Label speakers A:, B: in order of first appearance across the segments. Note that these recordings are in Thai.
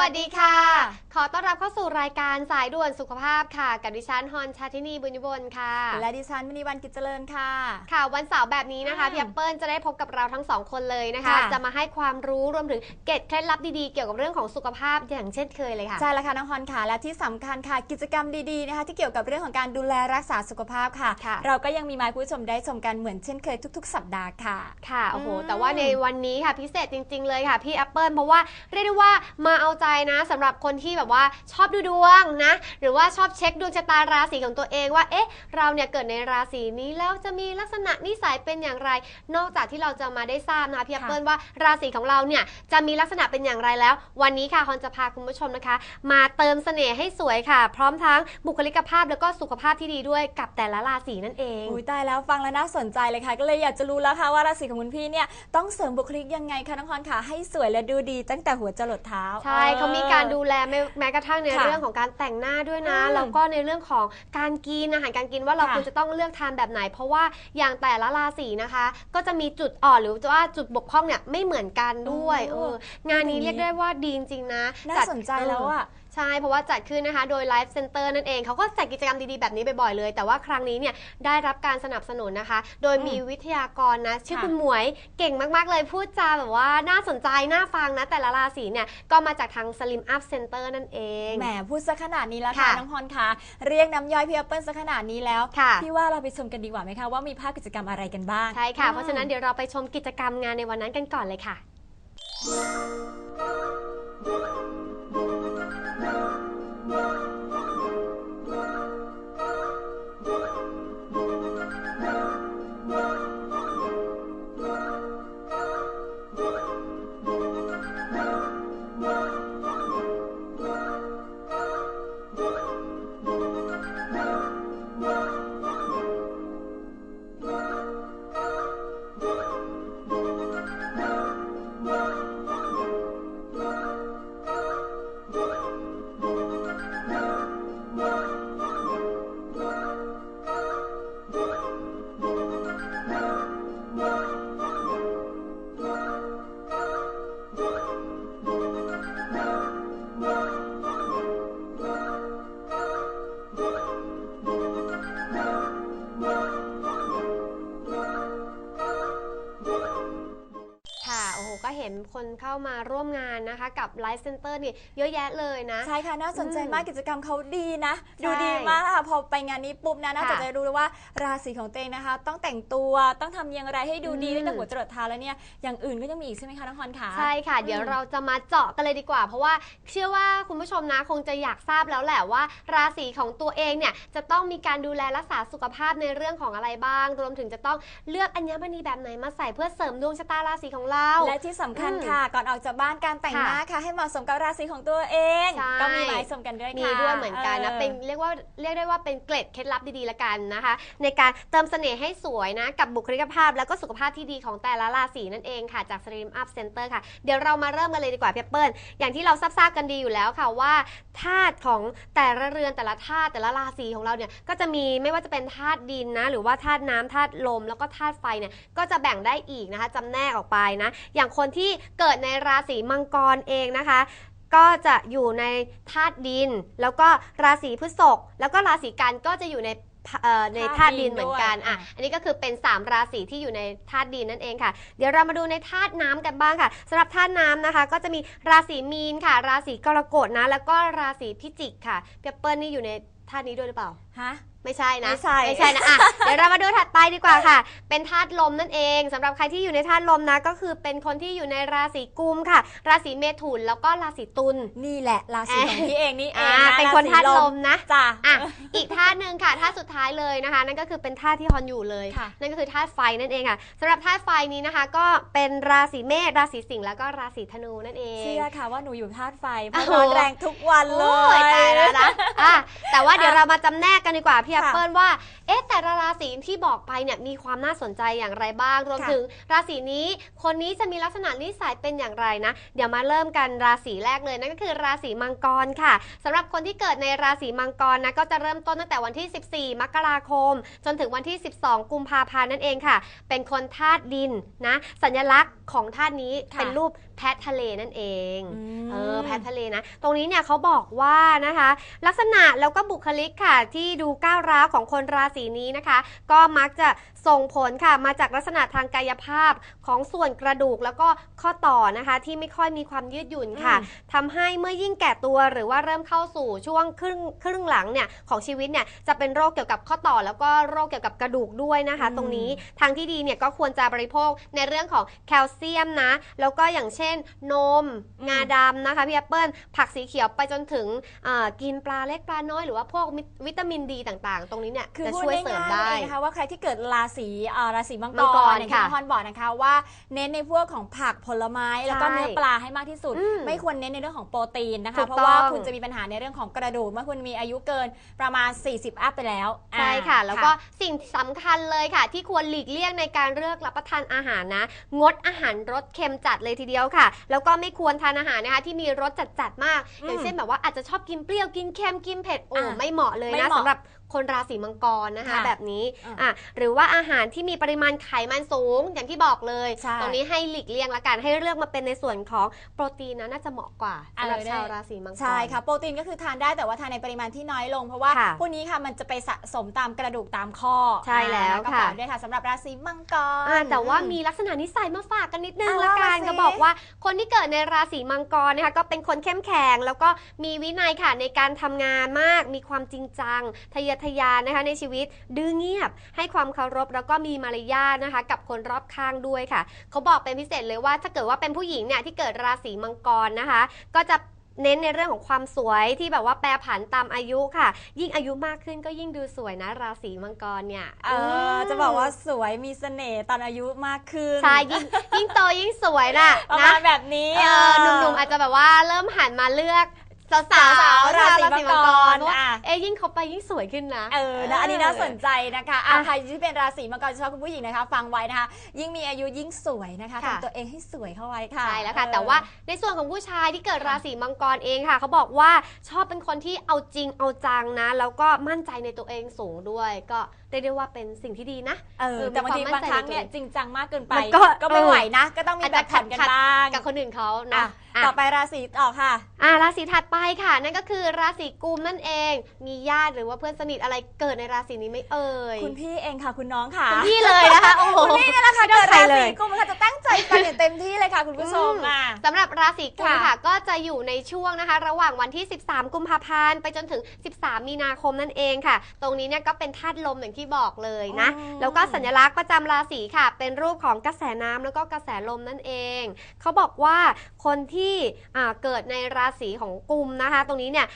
A: วัสดีค่ะ อต้อนรับเข้าสู่รายการสายด่วนสุขภาพค่ะ กับดิฉันฮอนชาทินีบุญยบลค่ะ
B: และดิฉันมณีวันกิจเจริญค่ะ
A: ค่ะวันเสาร์แบบนี้นะคะ
B: อืม
A: พี่แอปเปิลจะได้พบกับเราทั้งสองคนเลยนะคะ
B: ค่ะ
A: จะมาให้ความรู้รวมถึงเกร็ดเคล็ดลับดีๆ เกี่ยวกับเรื่องของสุขภาพอย่างเช่นเคยเลยค่ะ
B: ใช่แล้วค่ะน้องฮอนค่ะ และที่สำคัญค่ะ กิจกรรมดีๆนะคะที่เกี่ยวกับเรื่องของการดูแลรักษาสุขภาพค่ะ
A: ค่ะ
B: เราก็ยังมีมาให้คุณผู้ชมได้ชมกันเหมือนเช่นเคยทุก ๆ สัปดาห์ค่ะ
A: ค่ะโอ้โห
B: อืม
A: แต่ว่าในวันนี้ค่ะพิเศษจริง ๆ เลยค่ะพี่แอปเปิลเพราะว่าเรียกได้ว่ามาเอาใจนะสำหรับคนที่แบบว่าชอบดูดวงนะ หรือว่าชอบเช็คดวงชะตาราศีของตัวเองว่า เอ๊ะ เราเนี่ยเกิดในราศีนี้แล้วจะมีลักษณะนิสัยเป็นอย่างไร นอกจากที่เราจะมาได้ทราบนะคะพี่แอปเปิลว่าราศีของเราเนี่ยจะมีลักษณะเป็นอย่างไรแล้ว วันนี้ค่ะฮอนจะพาคุณผู้ชมนะคะ มาเติมเสน่ห์ให้สวยค่ะ พร้อมทั้งบุคลิกภาพแล้วก็สุขภาพที่ดีด้วยกับแต่ละราศีนั่นเอง
B: อุ้ยตายแล้วฟังแล้วน่าสนใจเลยค่ะ ก็เลยอยากจะรู้แล้วค่ะว่าราศีของคุณพี่เนี่ยต้องเสริมบุคลิกยังไงคะน้องฮอนค่ะให้สวยและดูดี ตั้งแต่หัวจรดเท้า
A: ใช่เขามีการดูแลแม้แม้กระทั่งใน
B: ค่ะ
A: เรื่องของการแต่งหน้าด้วยนะ
B: อืม
A: แล้วก็ในเรื่องของการกินอาหารการกินว่าเรา
B: ค่ะ
A: ควรจะต้องเลือกทานแบบไหน เพราะว่าอย่างแต่ละราศีนะคะ ก็จะมีจุดอ่อนหรือว่าจุดบกพร่องเนี่ยไม่เหมือนกันด้วย
B: โอ้
A: เอองานนี้
B: อย่างนี้
A: เรียกได้ว่าดีจริงๆนะ
B: น่า
A: จัด
B: สนใจแล้วอะ
A: ใช่ เพราะว่าจัดขึ้นนะคะโดย Life Center นั่นเองเขาก็จัดกิจกรรมดีๆ แบบนี้บ่อยๆเลย แต่ว่าครั้งนี้เนี่ยได้รับการสนับสนุนนะคะ โดยมีวิทยากรนะ ชื่อ
B: ค่ะ
A: คุณหมวยเก่งมากๆเลยพูดจาแบบว่าน่าสนใจ น่าฟังนะ แต่ละราศีเนี่ย ก็มาจากทาง Slim Up Center นั่นเอง
B: แหมพูดซะขนาดนี้แล้วค่ะ
A: ค่ะ
B: น้องฮอนค่ะเรียกน้ำย่อยพี่แอปเปิลซะขนาดนี้แล้ว
A: ค่ะ
B: พี่ว่าเราไปชมกันดีกว่าไหมคะว่ามีภาพกิจกรรมอะไรกันบ้าง
A: ใช่ค่ะ เพราะฉะนั้นเดี๋ยวเราไปชมกิจกรรมงานในวันนั้นกันก่อนเลยค่ะ ค่ะ มาร่วมงาน นะคะกับ Life Center นี่เยอะแยะเลยนะ
B: ใช่ค่ะ น่าสนใจ
A: อืม
B: มากกิจกรรมเขาดีนะ
A: ใช่
B: ดูดีมากค่ะพอไปงานนี้ปุ๊บนะนอกจาก
A: ค่ะ
B: จะรู้เลยว่าราศีของตัวเองนะคะ ต้องแต่งตัวต้องทำอย่างไรให้ดูดี
A: อืม
B: ตั้งแต่หัวจรดเท้าแล้วเนี่ยอย่างอื่นก็ยังมีอีกใช่ไหมคะน้องฮอนคะ
A: ใช่ค่ะ เดี๋ยวเราจะมาเจาะกันเลยดีกว่า เพราะว่าเชื่อว่าคุณผู้ชมนะคงจะอยากทราบแล้วแหละว่า ราศีของตัวเองเนี่ยจะต้องมีการดูแลรักษาสุขภาพในเรื่องของอะไรบ้าง รวมถึงจะต้องเลือกอัญมณีแบบไหนมาใส่เพื่อเสริมดวงชะตาราศีของเรา
B: และที่สำคัญ
A: อืม
B: ค่ะ ก่อนออกจากบ้านการแต่งหน้าค่ะให้เหมาะสมกับราศีของตัวเอง
A: ใช่
B: ก็มีมาให้ชมกันด้วย
A: มี
B: ค่ะ
A: ด้วยเหมือนกันนะเป็นเรียกว่าเรียกได้ว่าเป็นเกล็ดเคล็ดลับดีๆละกันนะคะ ในการเติมเสน่ห์ให้สวยนะ กับบุคลิกภาพแล้วก็สุขภาพที่ดีของแต่ละราศีนั่นเองค่ะจาก Slim Up Center ค่ะเดี๋ยวเรามาเริ่มกันเลยดีกว่าพี่เปิ้ลอย่างที่เราทราบๆกันดีอยู่แล้วค่ะว่าธาตุของแต่ละเรือนแต่ละธาตุแต่ละราศีของเราเนี่ยก็จะมีไม่ว่าจะเป็นธาตุดินนะ หรือว่าธาตุน้ำธาตุลมแล้วก็ธาตุไฟเนี่ยก็จะแบ่งได้อีกนะคะจำแนกออกไปนะ อย่างคนที่เกิดในราศีมังกรเองนะคะ ก็จะอยู่ในธาตุดิน แล้วก็ราศีพฤษภแล้วก็ราศีกันก็จะอยู่ในเอ่อในธาตุดินเหมือนกัน อะ อันนี้ก็คือเป็น 3 ราศีที่อยู่ในธาตุดินนั่นเองค่ะ เดี๋ยวเรามาดูในธาตุน้ำกันบ้างค่ะสำหรับธาตุน้ำนะคะ ก็จะมีราศีมีนค่ะ ราศีกรกฎนะ แล้วก็ราศีพิจิกค่ะเปียเปิลนี่อยู่ในธาตุนี้ด้วยหรือเปล่า
B: ฮะ
A: ไม่ใช่นะ
B: ไม่ใช่
A: ไม่ใช่นะอะ เดี๋ยวเรามาดูถัดไปดีกว่าค่ะ เป็นธาตุลมนั่นเองสำหรับใครที่อยู่ในธาตุลมนะ ก็คือเป็นคนที่อยู่ในราศีกุมค่ะ ราศีเมถุนแล้วก็ราศีตุล
B: นี่แหละราศีของพี่เองนี่เอ
A: อ่าง
B: นะ
A: เป็นคนธาตุลมนะ
B: จ้ะ
A: อะ อีกธาตุหนึ่งค่ะธาตุสุดท้ายเลยนะคะ นั่นก็คือเป็นธาตุที่ฮอนอยู่เลย
B: ค่ะ
A: นั่นก็คือธาตุไฟนั่นเองค่ะสำหรับธาตุไฟนี้นะคะ ก็เป็นราศีเมษ ราศีสิงห์ แล้วก็ราศีธนูนั่นเอง
B: เชื่อค่ะว่าหนูอยู่ธาตุไฟเพ
A: โอ้
B: ราะ
A: โห
B: ร้อนแรงทุกวันเล
A: โอ้ย
B: ย
A: ตายแล้วนะอะแต่ว่าเดี๋ยวเรามาจำแนกกันดีกว่าพี่แอปเปิลว่า เอ๊ะแต่ละราศีที่บอกไปเนี่ยมีความน่าสนใจอย่างไรบ้าง รวม
B: ค่ะ
A: ถึงราศีนี้คนนี้จะมีลักษณะนิสัยเป็นอย่างไรนะ เดี๋ยวมาเริ่มกันราศีแรกเลยนั่นก็คือราศีมังกรค่ะสำหรับคนที่เกิดในราศีมังกรนะก็จะเริ่มต้นตั้งแต่วันที่ 14 มกราคม จนถึงวันที่ 12 กุมภาพันธ์นั่นเองค่ะ เป็นคนธาตุดินนะสัญลักษณ์ของธาตุนี้
B: ค่ะ
A: เป็นรูปแพะทะเลนั่นเอง
B: ม
A: เออแพะทะเลนะ ตรงนี้เนี่ยเขาบอกว่านะคะ ลักษณะแล้วก็บุคลิกค่ะที่ดูก้าวร้าวของคนราศีนี้นะคะ ก็มักจะส่งผลค่ะมาจากลักษณะทางกายภาพของส่วนกระดูกแล้วก็ข้อต่อนะคะที่ไม่ค่อยมีความยืดหยุ่นค่ะ
B: อืม
A: ทำให้เมื่อยิ่งแก่ตัวหรือว่าเริ่มเข้าสู่ช่วงครึ่งครึ่งหลังเนี่ยของชีวิตเนี่ยจะเป็นโรคเกี่ยวกับข้อต่อแล้วก็โรคเกี่ยวกับกระดูกด้วยนะคะ
B: อืม
A: ตรงนี้ทางที่ดีเนี่ยก็ควรจะบริโภคในเรื่องของแคลเซียมนะ แล้วก็อย่างเช่น นมงาดำนะคะพี่แอปเปิลผักสีเขียวไปจนถึงอ่ากินปลาเล็กปลาน้อยหรือว่าพวกวิวิตามินดีต่างๆ ตรงนี้เนี่ย
B: คือ
A: จะ
B: พูด
A: ช่วยเสริม
B: ง่ายๆ
A: ได้
B: เลยนะคะว่าใครที่เกิดราศีเอ่อราศีมัง
A: มัง
B: ก
A: ก
B: ร
A: ร
B: อย่างที่
A: ค่ะ
B: น้องพรบอกนะคะว่าเน้นในพวกของผักผลไม้แล้วก็
A: ใช่
B: เนื้อปลาให้มากที่สุด
A: อืม
B: ไม่ควรเน้นในเรื่องของโปรตีนนะ
A: ถู
B: คะ
A: ก
B: เพราะว่า
A: ต้อง
B: คุณจะมีปัญหาในเรื่องของกระดูกเมื่อคุณมีอายุเกินประมาณ 40 อัพไปแล้ว
A: ใช่
B: อ่า
A: ค่ะ แล้วก็สิ่งสำคัญเลยค่ะ ที่ควรหลีกเลี่ยงในการเลือกรับประทานอาหารนะ งดอาหารรสเค็มจัดเลยทีเดียวค่ะ แล้วก็ไม่ควรทานอาหารนะคะ ที่มีรสจัดๆมาก
B: อืม
A: อย่างเช่นแบบว่าอาจจะชอบกินเปรี้ยวกินเค็มกินเผ็ดโอ้
B: อะ
A: ไม่เหมาะเลย
B: ไม่
A: นะ
B: เหมาะ
A: สำหรับ คนราศีมังกรนะคะ
B: ค่ะ
A: แบบนี้
B: อะ
A: อะหรือว่าอาหารที่มีปริมาณไขมันสูงอย่างที่บอกเลย
B: ใช่
A: ตรงนี้ให้หลีกเลี่ยงละกันให้เลือกมาเป็นในส่วนของโปรตีนนะน่าจะเหมาะกว่าสำหรับ
B: เออได้
A: ชาวราศีมังกร
B: ใช่ค่ะ โปรตีนก็คือทานได้แต่ว่าทานในปริมาณที่น้อยลง เพราะว่า
A: ค่ะ
B: พวกนี้ค่ะมันจะไปสะสมตามกระดูกตามข้อ
A: ใช่แล้ว
B: อ่าก็
A: ค่ะ
B: ฝากด้วยค่ะสำหรับราศีมังกร
A: อ่าแต่ว่ามีลักษณะนิสัยมาฝากกันนิดนึง
B: อ่า
A: ละกัน
B: ว่ามาสิ
A: ก็บอกว่าคนที่เกิดในราศีมังกรนะคะก็เป็นคนเข้มแข็ง แล้วก็มีวินัยค่ะในการทำงานมาก มีความจริงจัง ทะเยอทะยานนะคะในชีวิตดื้อเงียบ ให้ความเคารพแล้วก็มีมารยาทนะคะ กับคนรอบข้างด้วยค่ะ เขาบอกเป็นพิเศษเลยว่าถ้าเกิดว่าเป็นผู้หญิงเนี่ยที่เกิดราศีมังกรนะคะ ก็จะเน้นในเรื่องของความสวยที่แบบว่าแปรผันตามอายุค่ะ ยิ่งอายุมากขึ้นก็ยิ่งดูสวยนะ ราศีมังกรเนี่ย
B: เออจะบอกว่าสวยมีเสน่ห์ตอนอายุมากขึ้น
A: ใช่ยิ่งยิ่งโตยิ่งสวยน่ะ
B: ประ
A: นะ
B: มาณแบบนี้
A: เออหนุ่มๆอาจจะแบบว่าเริ่มหันมาเลือก สาว
B: สาว
A: สาว
B: ๆราศีมังกร
A: เพราะว่า
B: อะ
A: เอ้ยยิ่งเขาไปยิ่งสวยขึ้นนะ
B: เออนะอันนี้น่าสนใจนะคะอะ
A: อะ
B: ใครที่เป็นราศีมังกรเฉพาะคุณผู้หญิงนะคะ ฟังไว้นะคะ ยิ่งมีอายุยิ่งสวยนะคะ
A: ค่ะ
B: ทำตัวเองให้สวยเข้าไว้ค่ะ
A: ใช่แล้วค่ะ
B: เออ
A: แต่ว่าในส่วนของผู้ชายที่เกิดราศีมังกรเองค่ะ เขาบอกว่าชอบเป็นคนที่เอาจริงเอาจังนะ แล้วก็มั่นใจในตัวเองสูงด้วย ก็เรียกได้ว่าเป็นสิ่งที่ดีนะ
B: เออ
A: เออ
B: แต่บางที
A: มีความมั่
B: บาง
A: นใจ
B: ครั้ง
A: ในตัว
B: เนี่ยจริงจังมากเกินไป
A: มันก็
B: ก็ไม่
A: เออ
B: ไหวนะ ก็ต้องมี
A: อาจ
B: แบ
A: จะ
B: บผ่อนกัน
A: ขัด
B: บ้าง
A: กับคนอื่นเขานะ
B: อะ
A: อะ
B: ต่อไปราศีต่อค่ะ
A: อ่าราศีถัดไปค่ะ นั่นก็คือราศีกุมนั่นเอง มีญาติหรือว่าเพื่อนสนิทอะไรเกิดในราศีนี้ไหม่เอ่ย
B: คุณพี่เองค่ะคุณน้องค่ะ
A: คุณพี่เลยนะคะโอ้โห
B: คุณพี่นี่แหละค่ะ
A: ไม่ต้
B: เกิ
A: อง
B: ด
A: ใคร
B: รา
A: เล
B: ศี
A: ย
B: กุมค่ะจะตั้งใจฟังอย่างเต็มที่เลยค่ะคุณผู้ชม
A: อืม
B: อะ
A: สำหรับราศีกุม
B: ค่ะ
A: ค่ะ ก็จะอยู่ในช่วงนะคะ ระหว่างวันที่ 13 กุมภาพันธ์ไปจนถึง 13 มีนาคมนั่นเองค่ะ ตรงนี้เนี่ยก็เป็นธาตุลมอย่างที่บอกเลยนะ
B: อืม
A: แล้วก็สัญลักษณ์ประจำราศีค่ะ เป็นรูปของกระแสน้ำแล้วก็กระแสลมนั่นเองเขาบอกว่าคนที่อ่เกิดในราศีของกุมนะคะ ตรงนี้เนี่ย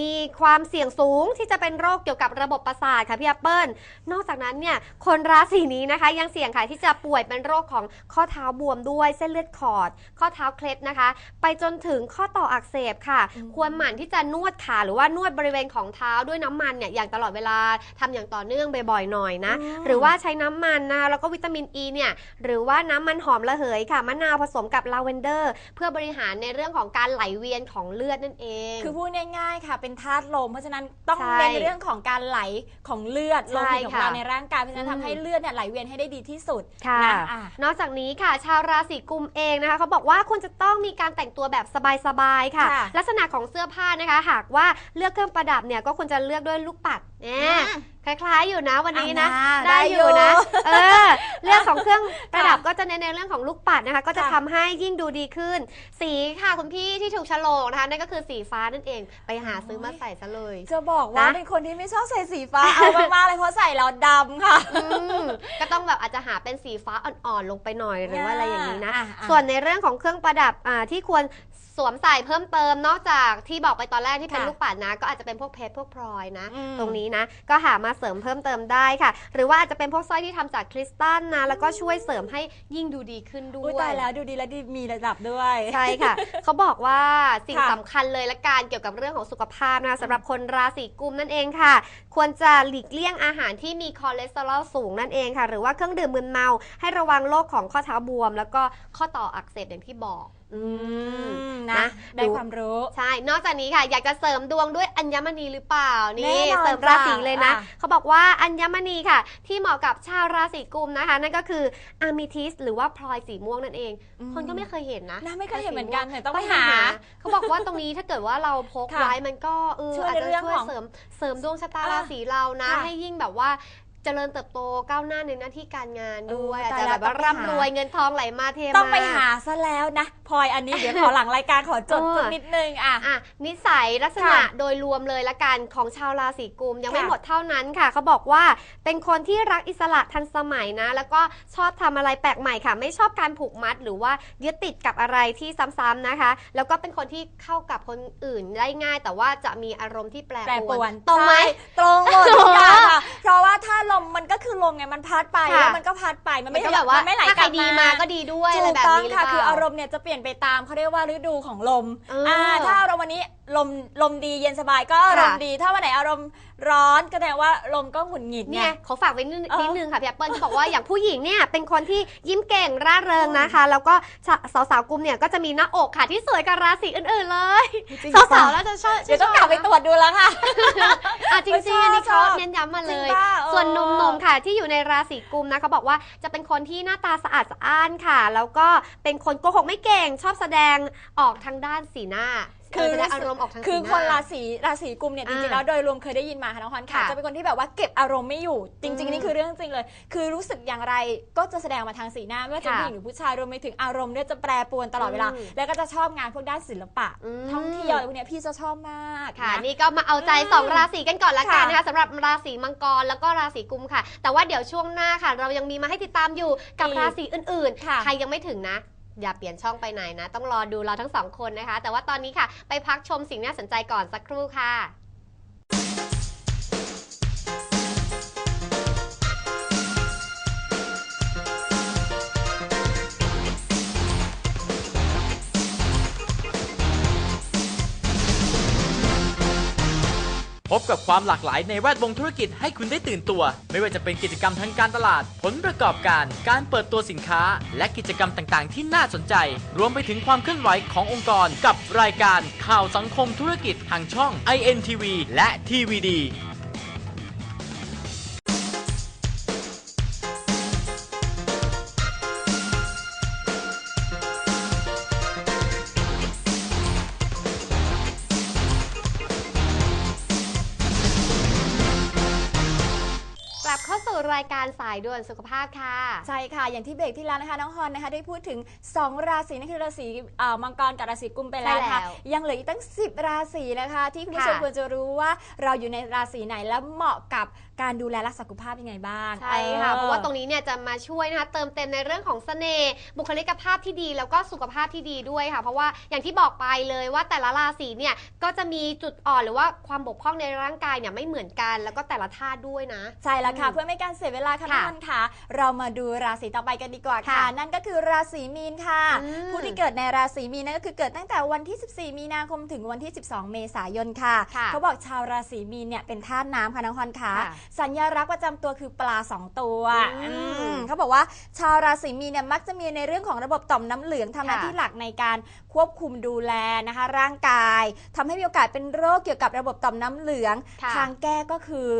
A: มีความเสี่ยงสูงที่จะเป็นโรคเกี่ยวกับระบบประสาทค่ะพี่แอปเปิลนอกจากนั้นเนี่ยคนราศีนี้นะคะ ยังเสี่ยงค่ะที่จะป่วยเป็นโรคของข้อเท้าบวมด้วยเส้นเลือดขอด ข้อเท้าเคล็ดนะคะ ไปจนถึงข้อต่ออักเสบค่ะ
B: อืม
A: ควรหมั่นที่จะนวดขาหรือว่านวดบริเวณของเท้าด้วยน้ำมันเนี่ยอย่างตลอดเวลาทำอย่างต่อเนื่องบ่อยๆหน่อยนะ
B: อืม
A: หรือว่าใช้น้ำมันนะคะแล้วก็วิตามินอ e ีเนี่ยหรือว่าน้ำมันหอมระเหยค่ะมะนาวผสมกับลาเวนเดอร์ เพื่อบริหารในเรื่องของการไหลเวียนของเลือดนั่นเอง
B: คือพูดง่ายๆค่ะ เป็นธาตุลม เพราะฉะนั้นต้อง
A: ใช่
B: เน้นในเรื่องของการไหลของเลือดโล
A: ใช่
B: หิตของ
A: ค่ะ
B: เราในร่างกายเพราะฉะนั้น
A: อืม
B: ทำให้เลือดเนี่ยไหลเวียนให้ได้ดีที่สุด
A: ค่ะ
B: นะอะ
A: นอกจากนี้ค่ะ ชาวราศีกุมเองนะคะเขาบอกว่าควรจะต้องมีการแต่งตัวแบบสบายๆค่ะ
B: ค่ะ
A: ลักษณะของเสื้อผ้านะคะ หากว่าเลือกเครื่องประดับเนี่ยก็ควรจะเลือกด้วยลูกปัด แหมคล้ายๆอยู่นะวันนี้นะ
B: อ่า
A: ได้อยู่นะเออ เรื่องของเครื่องประดับ
B: ค่ะ
A: ก็จะเน้นในเรื่องของลูกปัดนะคะ ก็จะ
B: ค่ะ
A: ทำให้ยิ่งดูดีขึ้น สีค่ะคุณพี่ที่ถูกโฉลกนะคะนั่นก็คือสีฟ้านั่นเองไปหาซื้อมาใส่ซะเลย
B: จะบอกว่า
A: นะ
B: เป็นคนที่ไม่ชอบใส่สีฟ้า เอามากๆเลยเพราะใส่แล้วดำค่ะ
A: อืมก็ต้องแบบอาจจะหาเป็นสีฟ้าอ่อนๆลงไปหน่อยหรือว่าอะไรอย่างนี้นะ
B: อะอะ
A: ส่วนในเรื่องของเครื่องประดับอ่าที่ควร สวมใส่เพิ่มเติมนอกจากที่บอกไปตอนแรกที่เป็น
B: ค่ะ
A: ลูกปัดนะ ก็อาจจะเป็นพวกเพชรพวกพลอยนะ
B: อืม
A: ตรงนี้นะก็หามาเสริมเพิ่มเติมได้ค่ะ หรือว่าอาจจะเป็นพวกสร้อยที่ทำจากคริสตัลนะแล้วก็ช่วยเสริมให้ยิ่งดูดีขึ้นด้ว
B: อุ้ย
A: ย
B: ตายแล้วดูดีและดีมีระดับด้วย
A: ใช่ค่ะ เขาบอกว่าสิ่ง
B: ค่ะ
A: สำคัญเลยละกันเกี่ยวกับเรื่องของสุขภาพนะคะสำหรับคนราศีกุมนั่นเองค่ะ ควรจะหลีกเลี่ยงอาหารที่มีคอเลสเตอรอลสูงนั่นเองค่ะ หรือว่าเครื่องดื่มมึนเมาให้ระวังโรคของข้อเท้าบวม แล้วก็ข้อต่ออักเสบอย่างที่บอก อื
B: อื
A: ม
B: ม
A: นะ
B: นะได้
A: ดู
B: ความรู้
A: ใช่ นอกจากนี้ค่ะ อยากจะเสริมดวงด้วยอัญมณีหรือเปล่า
B: แน่
A: นี่
B: นอน
A: เสริมราศีเลยนะ
B: จ้ะ
A: เขาบอกว่าอัญมณีค่ะ ที่เหมาะกับชาวราศีกุมนะคะ นั่นก็คืออะมิทิสหรือว่าพลอยสีม่วงนั่นเอง
B: อืม
A: คนก็ไม่เคยเห็นนะ
B: น่าไม่เคยเห็นเหมือนกัน
A: พล
B: แต่
A: ยสีม่ว
B: ต้องไปหา
A: เขาบอกว่าตรงนี้ถ้าเกิดว่าเราพก
B: ค่ะ
A: ไว้มันก็เออ
B: ช่วย
A: อาจ
B: ใน
A: จะ
B: เรื่อง
A: ช่วย
B: ของ
A: เสริมเสริมดวงชะตา
B: อะ
A: ราศีเรานะ
B: ค่ะ
A: ให้ยิ่งแบบว่า เจริญเติบโตก้าวหน้าในหน้าที่การงานด้วย
B: เออ
A: อาจ
B: ตาย
A: จะ
B: แล้
A: แบ
B: ว
A: บว่า
B: ต้องไปหา
A: ร่ำรวยเงินทองไหลมาเทมา
B: ต้องไปหาซะแล้วนะพลอยอันนี้เดี๋ยวขอหลังรายการขอจด
A: เออ
B: สักนิดนึงอะ
A: อะนิสัยลักษณะ
B: ค่ะ
A: โดยรวมเลยละกันของชาวราศีกุม ยังไม่
B: ค่ะ
A: หมดเท่านั้นค่ะเขาบอกว่าเป็นคนที่รักอิสระทันสมัยนะ แล้วก็ชอบทำอะไรแปลกใหม่ค่ะ ไม่ชอบการผูกมัดหรือว่ายึดติดกับอะไรที่ซ้ำๆนะคะ แล้วก็เป็นคนที่เข้ากับคนอื่นได้ง่าย แต่ว่าจะมีอารมณ์ที่แปร
B: แปร
A: ป
B: ป
A: ร
B: ร
A: ว
B: วนน
A: ตรงไหม
B: ใช่ตรงหมด มันก็คือลมไงมันพัดไป
A: ค่ะ
B: แล้วมันก็พัดไปมัน
A: มัน
B: ไม่
A: ก็แบบว่า
B: มันไม่ไหล
A: ถ้ากใคร
B: ลับ
A: ดี
B: มา
A: มาก็ดีด้วยอะไร
B: ถูก
A: แบบ
B: ต้อง
A: นี้หรือ
B: ค่ะ
A: เป
B: คือ
A: ล่า
B: อารมณ์เนี่ยจะเปลี่ยนไปตามเขาเรียกว่าฤดูของลม
A: เอออ่
B: ถ้าอารมณ์วันนี้ลมลมดีเย็นสบายก็อารมณ์
A: ค่ะ
B: ดีถ้าวันไหนอารมณ์ร้อนก็แสดงว่าลมก็หงุดหงิด
A: เนี่ย
B: ไง
A: ขอฝากไว้นิด
B: เออ
A: นิดนึงค่ะพี่แอปเปิลที่บอกว่าอย่างผู้หญิงเนี่ยเป็นคนที่ยิ้มเก่งร่าเริงนะคะ แล้วก็สาวสาวๆกลุ่มเนี่ยก็จะมีหน้าอกค่ะที่สวยกว่าราศีอื่นๆเลย
B: จริง
A: สาว
B: ป่ะ
A: สาวๆแล้วจะชอบ
B: เดี๋ยวต้องกลับไปตรวจดูแล้วค่ะ
A: อะจริงๆอันนี้
B: ช
A: เขา
B: อบ
A: เน้นย้ำมาเลย
B: จริงป่ะเออ
A: ส่วนหนุ่มๆค่ะที่อยู่อยู่ในราศีกุมนะเขาบอกว่าจะเป็นคนที่หน้าตาสะอาดสะอ้านค่ะ แล้วก็เป็นคนโกหกไม่เก่งชอบแสดงออกทางด้านสีหน้า
B: คือ
A: เแสดงอารมณ์ออกทางสีหน้า
B: คือคนราศีราศีกุมเนี่ยจ
A: อ่า
B: ริงๆแล้วโดยรวมเคยได้ยินมาค่ะน้องฮอนค่ะ
A: ค่ะ
B: จะเป็นคนที่แบบว่าเก็บอารมณ์ไม่อยู่ จริง
A: อื
B: ๆ
A: ม
B: นี่คือเรื่องจริงเลย คือรู้สึกอย่างไรก็จะแสดงมาทางสีหน้าไม่ว่าจะ
A: ค่ะ
B: ผู้หญิงหรือผู้ชายรวมไปถึงอารมณ์เนี่ยจะแปรปรวนตลอดเวลา
A: อืม
B: แล้วก็จะชอบงานพวกด้านศิลปะ
A: อืม
B: ท่องเที่ยวอะไรพวกเนี้ยพี่จะชอบมาก
A: ค่ะ
B: นะ
A: นี่ก็มาเอาใจ
B: อืม
A: สองราศีกันก่อนละกัน
B: ค่ะ
A: นะคะสำหรับราศีมังกรแล้วก็ราศีกุมค่ะ แต่ว่าเดี๋ยวช่วงหน้าค่ะ เรายังมีมาให้ติดตามอยู่กับ
B: อีก
A: ราศีอื่น
B: ค่ะ
A: ๆใครยังไม่ถึงนะ อย่าเปลี่ยนช่องไปไหนนะ ต้องรอดูเราทั้งสองคนนะคะ แต่ว่าตอนนี้ค่ะ ไปพักชมสิ่งน่าสนใจก่อนสักครู่ค่ะ
C: พบกับความหลากหลายในแวดวงธุรกิจให้คุณได้ตื่นตัว ไม่ว่าจะเป็นกิจกรรมทางการตลาด ผลประกอบการ การเปิดตัวสินค้า และกิจกรรมต่างๆ ที่น่าสนใจ รวมไปถึงความเคลื่อนไหวขององค์กร กับรายการข่าวสังคมธุรกิจทางช่อง INTV และ TVD
A: ด่วนสุขภาพค่ะ
B: ใช่ค่ะ อย่างที่เบรกที่แล้วนะคะน้องฮอนนะคะได้พูดถึง 2 ราศีนั่นคือราศีเอ่อมังกรกับราศีกุมไปแล้วนะคะ
A: ใช่แล้ว
B: ยังเหลืออีกตั้ง 10 ราศีนะคะ ที่คุณผู้ชม
A: ค่ะ
B: ควรจะรู้ว่าเราอยู่ในราศีไหนและเหมาะกับการดูแลรักษาสุขภาพยังไงบ้าง
A: ใช่ค่ะ
B: ออ
A: เพราะว่าตรงนี้เนี่ยจะมาช่วยนะคะเติมเต็มในเรื่องของเสน่ห์บุคลิกภาพที่ดีแล้วก็สุขภาพที่ดีด้วยค่ะ เพราะว่าอย่างที่บอกไปเลยว่าแต่ละราศีเนี่ยก็จะมีจุดอ่อนหรือว่าความบกพร่องในร่างกายเนี่ยไม่เหมือนกัน แล้วก็แต่ละธาตุด้วยนะ
B: ใช่แล้วค่ะ
A: อืม
B: เพื่อไม่ให้การเสียเวลาค่ะน้
A: ค่ะ
B: องฮอนค่ะเรามาดูราศีต่อไปกันดีกว่าค่ะ
A: ค่ะ
B: นั่นก็คือราศีมีนค่ะ
A: อืม
B: ผู้ที่เกิดในราศีมีนนั่นก็คือเกิดตั้งแต่วันที่ 14 มีนาคมถึงวันที่ 12 เมษายนค่ะ
A: ค่ะ
B: เขาบอกชาวราศีมีนเนี่ยเป็นธาตุน้ำค่ะน้องฮอนค่ะ
A: ค่ะ
B: สัญลักษณ์ประจำตัวคือปลาสองตัว
A: อืม
B: อืมเขาบอกว่าชาวราศีมีนเนี่ยมักจะมีในเรื่องของระบบต่อมน้ำเหลืองทำหน้า
A: ค่ะ
B: ที่หลักในการควบคุมดูแลนะคะ ร่างกายทำให้มีโอกาสเป็นโรคเกี่ยวกับระบบต่อมน้ำเหลือง
A: ค่ะ
B: ทางแก้ก็คือ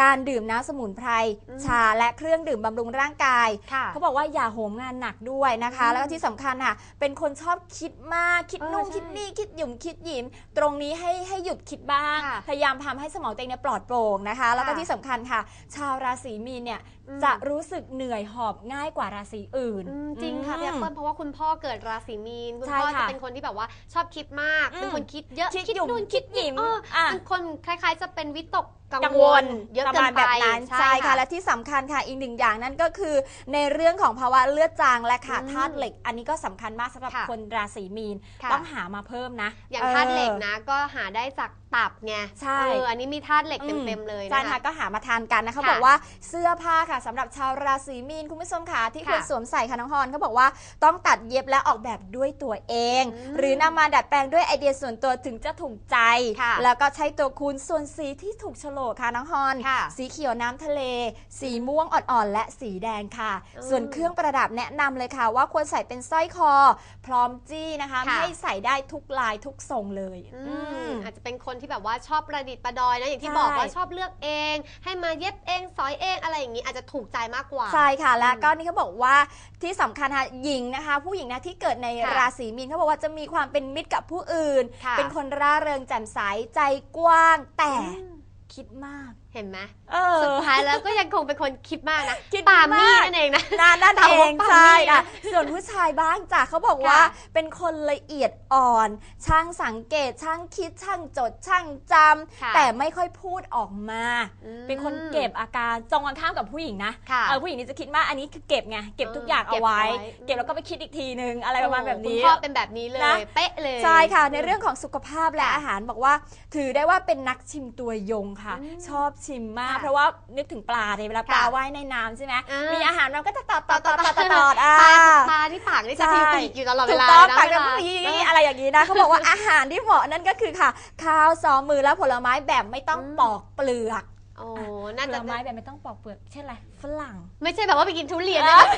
B: การดื่มน้ำสมุนไพร
A: อืม
B: ชาและเครื่องดื่มบำรุงร่างกาย
A: ค่ะ
B: เขาบอกว่าอย่าโหมงานหนักด้วยนะคะ
A: อืม
B: แล้วก็ที่สำคัญค่ะ เป็นคนชอบคิดมาก คิด
A: เออ
B: นู่น
A: ใช่
B: คิดนี่คิดหยุ่มคิดหยิม ตรงนี้ให้ให้หยุดคิดบ้าง
A: ค่ะ
B: พยายามทำให้สมองตัวเองเนี่ยปลอดโปร่งนะคะ แล้วก็
A: ค่ะ
B: ที่สำคัญค่ะ ชาวราศีมีนเนี่ย
A: อืม
B: จะรู้สึกเหนื่อยหอบง่ายกว่าราศีอื่น
A: อืมจริงค่ะ
B: อืม
A: พี่แอปเปิลเพราะว่าคุณพ่อเกิดราศีมีน คุณ
B: ใช่
A: พ่อจะ
B: ค่ะ
A: เป็นคนที่แบบว่าชอบคิดมาก
B: อืม
A: เป็นคนคิดเยอะ
B: คิดหยุ่ม
A: นู่น
B: คิดหยิม
A: เออ
B: อะ
A: เป็นคนคล้ายๆ จะเป็นวิตก กัง
B: กัง
A: ว
B: ว
A: ล
B: ล
A: เยอะ
B: ประ
A: เกิ
B: มาณ
A: น
B: แบ
A: ไป
B: บนั้นใช่ค่ะ และที่สำคัญค่ะอีกหนึ่งอย่างนั่นก็คือ ในเรื่องของภาวะเลือดจางและขาด
A: อืม
B: ธาตุเหล็ก อันนี้ก็สำคัญมากสำหรับ
A: ค่ะ
B: คนราศีมีน
A: ค่ะ
B: ต้องหามาเพิ่มนะ
A: อย่างธาตุเหล็ก
B: ออ
A: นะ ก็หาได้จาก ตับไง
B: ใช่
A: เอออันนี้มีธาตุเหล็กเต็มๆเลย
B: ใช่
A: นะ
B: นะคะ
A: คะ
B: ก็หามาทานกันนะเขา
A: ค่ะ
B: บอกว่าเสื้อผ้าค่ะสำหรับชาวราศีมีนคุณผู้ชมค่ะที่
A: ค่ะ
B: ควรสวมใส่ค่ะน้องฮอนเขาบอกว่าต้องตัดเย็บและออกแบบด้วยตัวเอง
A: อืม
B: หรือนำมาดัดแปลงด้วยไอเดียส่วนตัวถึงจะถูกใจ
A: ค่ะ
B: แล้วก็ใช้ตัวคูณส่วนสีที่ถูกโฉลกค่ะน้องฮอน
A: ค่ะ
B: สีเขียวน้ำทะเล สีม่วงอ่อนๆและสีแดงค่ะ
A: อืม
B: ส่วนเครื่องประดับแนะนำเลยค่ะ ว่าควรใส่เป็นสร้อยคอ พร้อมจี้นะคะ
A: ค่ะ
B: ให้ใส่ได้ทุกลายทุกทรงเลย
A: อื
B: อื
A: ม
B: ม
A: อาจจะเป็นคนที่แบบว่าชอบประดิษฐ์ประดอยนะอย่างที่
B: ใช่
A: บอกว่าชอบเลือกเอง ให้มาเย็บเองสอยเองอะไรอย่างนี้อาจจะถูกใจมากกว่า
B: ใช่ค่ะ และ
A: อืม
B: ก็นี่เขาบอกว่าที่สำคัญค่ะหญิงนะคะ ผู้หญิงนะที่เกิดใน
A: ค่ะ
B: ราศีมีนเขาบอกว่าจะมีความเป็นมิตรกับผู้อื่น
A: ค่ะ
B: เป็นคนร่าเริงแจ่มใสใจกว้างแต่
A: อืม
B: คิดมาก
A: เห็นไหม
B: เออ
A: สุดท้ายแล้วก็ยังคงเป็นคนคิดมากนะ
B: คิด
A: ปามี่
B: มาก
A: นั่นเองนะ
B: นานั่น
A: แต่
B: เอ
A: ว่างปา
B: ใช่
A: มี่
B: ค่ะ
A: นะ
B: ส่วนผู้ชายบ้างจ้ะเขาบอกว่า
A: ค่ะ
B: เป็นคนละเอียดอ่อน ช่างสังเกตช่างคิดช่างจดช่างจ
A: ค่ะำ
B: แต่ไม่ค่อยพูดออกมา
A: อืม
B: เป็นคนเก็บอาการตรงกันข้ามกับผู้หญิงนะ
A: ค่ะ
B: เออผู้หญิงนี่จะคิดมากอันนี้คือเก็บไงเก็บ
A: เออ
B: ทุกอย่าง
A: เก็
B: เอา
A: บ
B: ไว้
A: เอาไว้
B: เก็บแล้วก็ไปคิดอีกทีนึงอะไรประมาณแบบนี้
A: คุณพ่อเป็นแบบนี้เลย
B: นะ
A: เป๊ะเลย
B: ใช่ค่ะ ในเรื่องของสุขภาพและ
A: ค่ะ
B: อาหารบอกว่า ถือได้ว่าเป็นนักชิมตัวยงค่ะ
A: อืม
B: ชอบชิมมาก
A: ค่ะ
B: เพราะว่านึกถึงปลาเนี่ยเวลาปลา
A: ค่ะ
B: ว่ายในน้ำใช่ไหม
A: อ่ามี
B: มีอาหารมันก็จะตอดตอดตอดตอดตอดตอดอ่า
A: ปลาปลาที่ปากนี่จะ
B: ใช่
A: พิวๆอยู่ตลอดเว
B: ถูก
A: ลา
B: ต้อง
A: นะ
B: ปากจะ
A: เวลา
B: พูดอะไรอย่างนี้นะเขาบอกว่าอาหารที่เหมาะนั่นก็คือค่ะ ข้าวซอมมือและผลไม้แบบไม่ต้อง
A: อืม
B: ปอกเปลือก
A: โอ้
B: ผ
A: น่า
B: ล
A: จะ
B: ไม้แบบไม่ต้องปอกเปลือกเช่นอะไรฝ รั่ง
A: ไม่ใช่แบบว่าไปกินทุเรียนได้ไหม